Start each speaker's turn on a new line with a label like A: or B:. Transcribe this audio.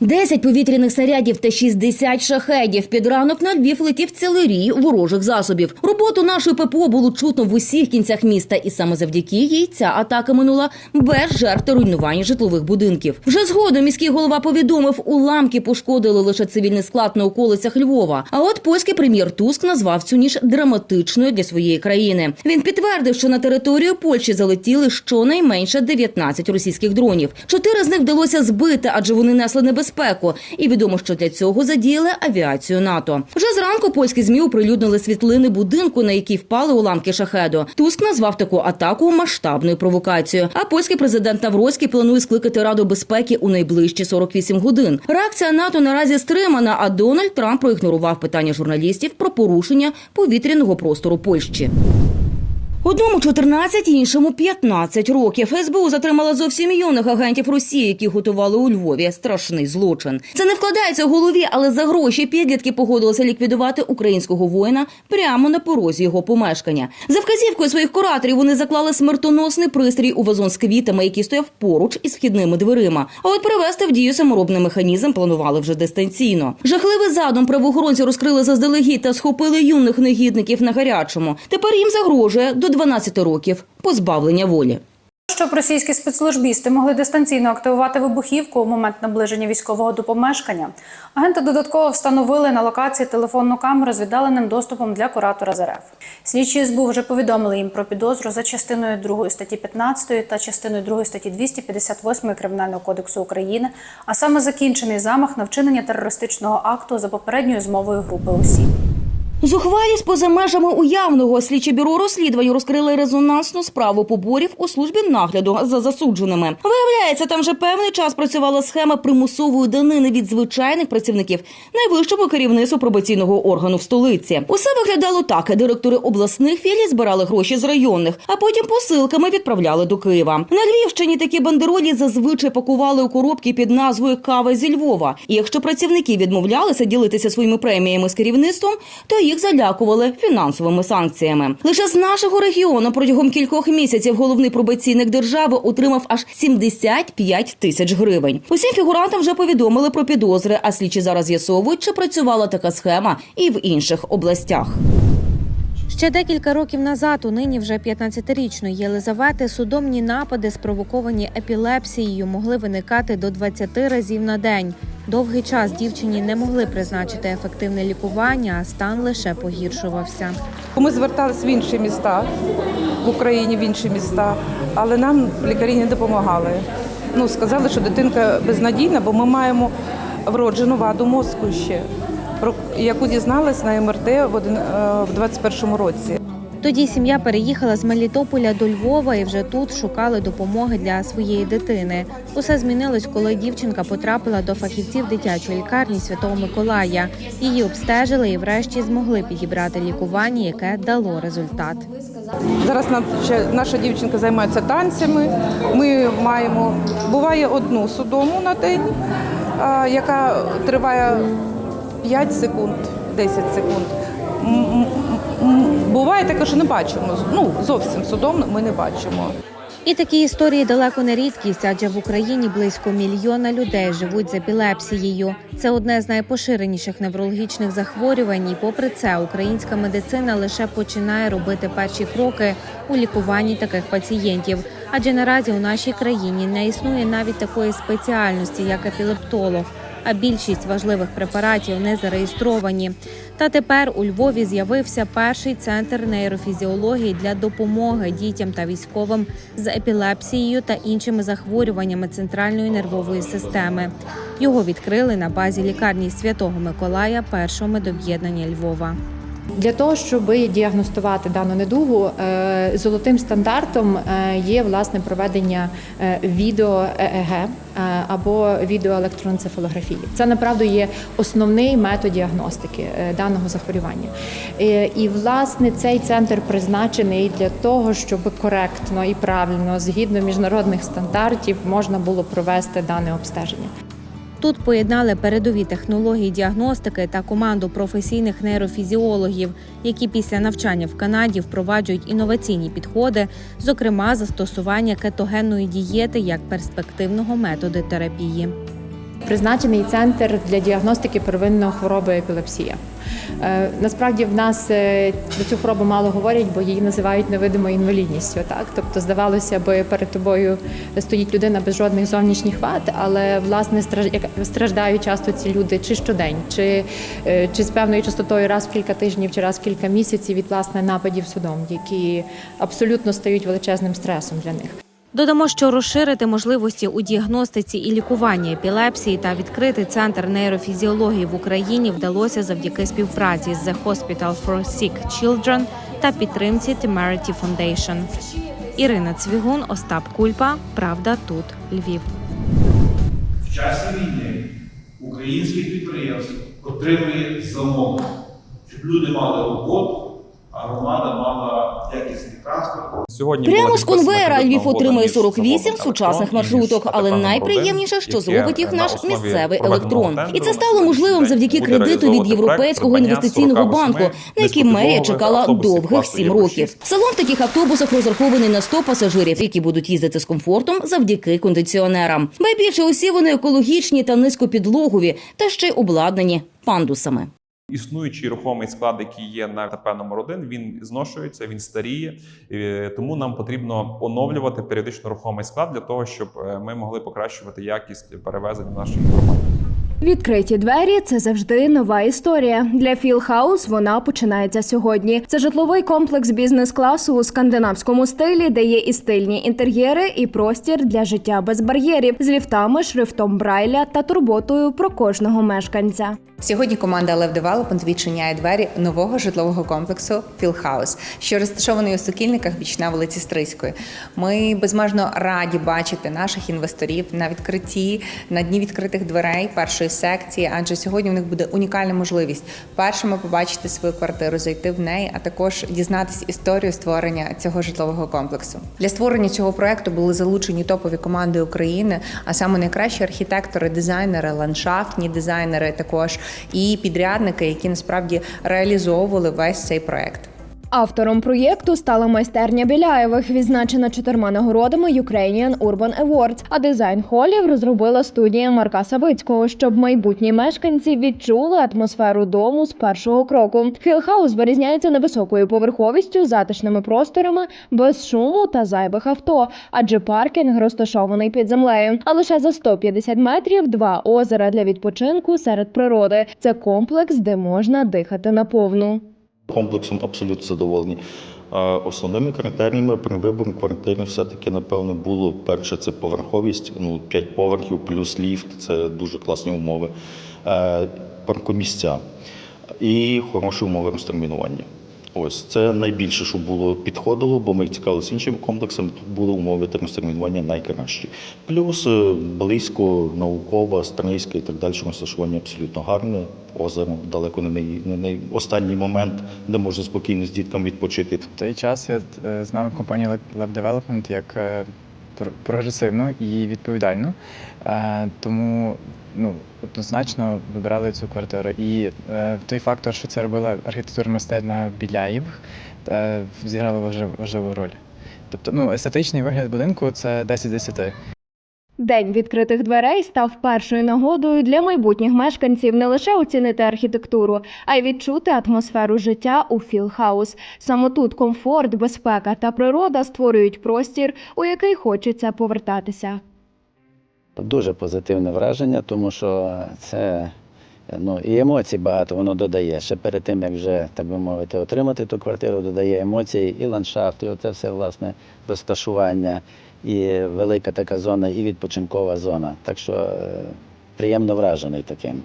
A: 10 повітряних снарядів та 60 шахедів. Під ранок на Львів летів цілий рій ворожих засобів. Роботу нашої ППО було чутно в усіх кінцях міста, і саме завдяки їй ця атака минула без жертв та руйнування житлових будинків. Вже згодом міський голова повідомив, уламки пошкодили лише цивільний склад на околицях Львова. А от польський прем'єр Туск назвав цю ніч драматичною для своєї країни. Він підтвердив, що на територію Польщі залетіли щонайменше 19 російських дронів. Чотири з них вдалося збити, адже вони несли небезпеку. І відомо, що для цього задіяли авіацію НАТО. Вже зранку польські змі оприлюднили світлини будинку, на який впали уламки шахеду. Туск назвав таку атаку масштабною провокацією. А польський президент Тавроський планує скликати Раду безпеки у найближчі 48 годин. Реакція НАТО наразі стримана. А Дональд Трамп проігнорував питання журналістів про порушення повітряного простору Польщі. Одному 14, іншому 15 років. СБУ затримала зовсім юних агентів Росії, які готували у Львові страшний злочин. Це не вкладається в голові, але за гроші підлітки погодилися ліквідувати українського воїна прямо на порозі його помешкання. За вказівкою своїх кураторів вони заклали смертоносний пристрій у вазон з квітами, який стояв поруч із вхідними дверима. А от привести в дію саморобний механізм планували вже дистанційно. Жахливий задум правоохоронці розкрили заздалегідь та схопили юних негідників на гарячому. Тепер їм загрожує до 12 років позбавлення волі.
B: Щоб російські спецслужбісти могли дистанційно активувати вибухівку у момент наближення військового до помешкання, агенти додатково встановили на локації телефонну камеру з віддаленим доступом для куратора з РФ. Слідчі СБУ вже повідомили їм про підозру за частиною 2 статті 15 та частиною 2 статті 258 Кримінального кодексу України, а саме закінчений замах на вчинення терористичного акту за попередньою змовою групи осіб.
A: Зухвалість поза межами уявного слідче бюро розслідувань розкрили резонансну справу поборів у службі нагляду за засудженими. Виявляється, там вже певний час працювала схема примусової данини від звичайних працівників найвищого керівництва пробаційного органу в столиці. Усе виглядало так: директори обласних філій збирали гроші з районних, а потім посилками відправляли до Києва. На Львівщині такі бандеролі зазвичай пакували у коробки під назвою Кава зі Львова. І якщо працівники відмовлялися ділитися своїми преміями з керівництвом, то їх залякували фінансовими санкціями. Лише з нашого регіону протягом кількох місяців головний пробаційник держави отримав аж 75 тисяч гривень. Усім фігурантам вже повідомили про підозри, а слідчі зараз з'ясовують, чи працювала така схема і в інших областях.
C: Ще декілька років назад у нині вже 15-річної Єлизавети судомні напади, спровоковані епілепсією, могли виникати до 20 разів на день. Довгий час дівчині не могли призначити ефективне лікування, а стан лише погіршувався.
D: Ми зверталися в інші міста в Україні, в інші міста, але нам лікарі не допомагали. Ну, сказали, що дитинка безнадійна, бо ми маємо вроджену ваду мозку ще, яку дізналась на МРТ в один- е, в 21-му році.
C: Тоді сім'я переїхала з Мелітополя до Львова і вже тут шукали допомоги для своєї дитини. Усе змінилось, коли дівчинка потрапила до фахівців дитячої лікарні Святого Миколая. Її обстежили і врешті змогли підібрати лікування, яке дало результат.
D: Зараз наша- дівчинка займається танцями. Ми маємо буває одну судому на день, яка триває 5 секунд, 10 секунд. Буває таке, що не бачимо. Ну зовсім судом ми не бачимо.
C: І такі історії далеко не рідкість, адже в Україні близько мільйона людей живуть з епілепсією. Це одне з найпоширеніших неврологічних захворювань. І попри це, українська медицина лише починає робити перші кроки у лікуванні таких пацієнтів. Адже наразі у нашій країні не існує навіть такої спеціальності, як епілептолог. А більшість важливих препаратів не зареєстровані. Та тепер у Львові з'явився перший центр нейрофізіології для допомоги дітям та військовим з епілепсією та іншими захворюваннями центральної нервової системи. Його відкрили на базі лікарні Святого Миколая першого медоб'єднання Львова.
E: Для того, щоб діагностувати дану недугу, е, золотим стандартом е, є власне проведення е, відео ЕЕГ або відеоелектроенцефалографії. Це направду є основний метод діагностики даного захворювання. І власне цей центр призначений для того, щоб коректно і правильно, згідно міжнародних стандартів, можна було провести дане обстеження.
C: Тут поєднали передові технології діагностики та команду професійних нейрофізіологів, які після навчання в Канаді впроваджують інноваційні підходи, зокрема застосування кетогенної дієти як перспективного методу терапії.
E: Призначений центр для діагностики первинної хвороби епілепсія. Е, Насправді в нас е, про цю хворобу мало говорять, бо її називають невидимою інвалідністю. Так, тобто здавалося би, перед тобою стоїть людина без жодних зовнішніх вад, але власне страждають часто ці люди чи щодень, чи, е, чи з певною частотою раз в кілька тижнів, чи раз в кілька місяців від власне нападів судом, які абсолютно стають величезним стресом для них.
C: Додамо, що розширити можливості у діагностиці і лікуванні епілепсії та відкрити центр нейрофізіології в Україні вдалося завдяки співпраці з The Hospital for Sick Children та підтримці Temerity Foundation. Ірина Цвігун, Остап Кульпа. Правда тут Львів.
F: В часі війни українських підприємств отримує замовлення, щоб люди мали роботу, а громада мала якісний транспорт.
G: Сьогодні
A: Прямо з конвейера Львів отримує 48 сучасних маршруток, але найприємніше, що зробить їх наш місцевий електрон. І це стало можливим завдяки кредиту від Європейського інвестиційного банку, на який мерія чекала довгих сім років.
G: 6.
A: Салон в таких автобусах розрахований на 100 пасажирів, які будуть їздити з комфортом завдяки кондиціонерам. Найбільше усі вони екологічні та низькопідлогові, та ще й обладнані пандусами.
G: Існуючий рухомий склад, який є на ТП 1 він зношується, він старіє. е, Тому нам потрібно оновлювати періодично рухомий склад для того, щоб е, ми могли покращувати якість перевезень наших нашій громаді.
H: Відкриті двері це завжди нова історія. Для Філхаус вона починається сьогодні. Це житловий комплекс бізнес-класу у скандинавському стилі, де є і стильні інтер'єри, і простір для життя без бар'єрів з ліфтами, шрифтом Брайля та турботою про кожного мешканця.
I: Сьогодні команда Lev Development відчиняє двері нового житлового комплексу Філхаус, що розташований у Сокільниках біч на вулиці Стрийської. Ми безмежно раді бачити наших інвесторів на відкритті на дні відкритих дверей першої секції, адже сьогодні у них буде унікальна можливість першими побачити свою квартиру, зайти в неї, а також дізнатися історію створення цього житлового комплексу. Для створення цього проекту були залучені топові команди України, а саме найкращі архітектори, дизайнери, ландшафтні дизайнери, також і підрядники, які насправді реалізовували весь цей проект.
H: Автором проєкту стала майстерня Біляєвих, відзначена чотирма нагородами Ukrainian Urban Awards, а дизайн холів розробила студія Марка Савицького, щоб майбутні мешканці відчули атмосферу дому з першого кроку. Хілхаус вирізняється невисокою поверховістю, затишними просторами, без шуму та зайвих авто, адже паркінг розташований під землею. А лише за 150 метрів два озера для відпочинку серед природи. Це комплекс, де можна дихати наповну.
J: Комплексом абсолютно задоволені. Основними критеріями при виборі квартири все-таки, напевно, було перше це поверховість, ну 5 поверхів плюс ліфт це дуже класні умови, Е, паркомісця і хороші умови розтермінування. Ось це найбільше, що було підходило, бо ми цікавилися іншим комплексами. Тут були умови термостермінування найкращі. Плюс е, близько наукова, Стрийська і так далі розташування абсолютно гарне. Озеро далеко не, не, най- останній момент, де можна спокійно з дітками відпочити.
K: В той час я е, знав компанію Lab Development як е, пр- і відповідально. Е, Тому ну, однозначно вибирали цю квартиру. І е, той фактор, що це робила архітектурна мистецтва Біляїв, е, зіграла важливу роль. Тобто, ну, естетичний вигляд будинку це 10 з 10.
H: День відкритих дверей став першою нагодою для майбутніх мешканців не лише оцінити архітектуру, а й відчути атмосферу життя у Філхаус. Саме тут комфорт, безпека та природа створюють простір, у який хочеться повертатися.
L: Дуже позитивне враження, тому що це ну, і емоцій багато воно додає. Ще перед тим, як вже, так би мовити, отримати ту квартиру, додає емоцій і ландшафт, і оце все власне розташування, і велика така зона, і відпочинкова зона. Так що е, приємно вражений таким.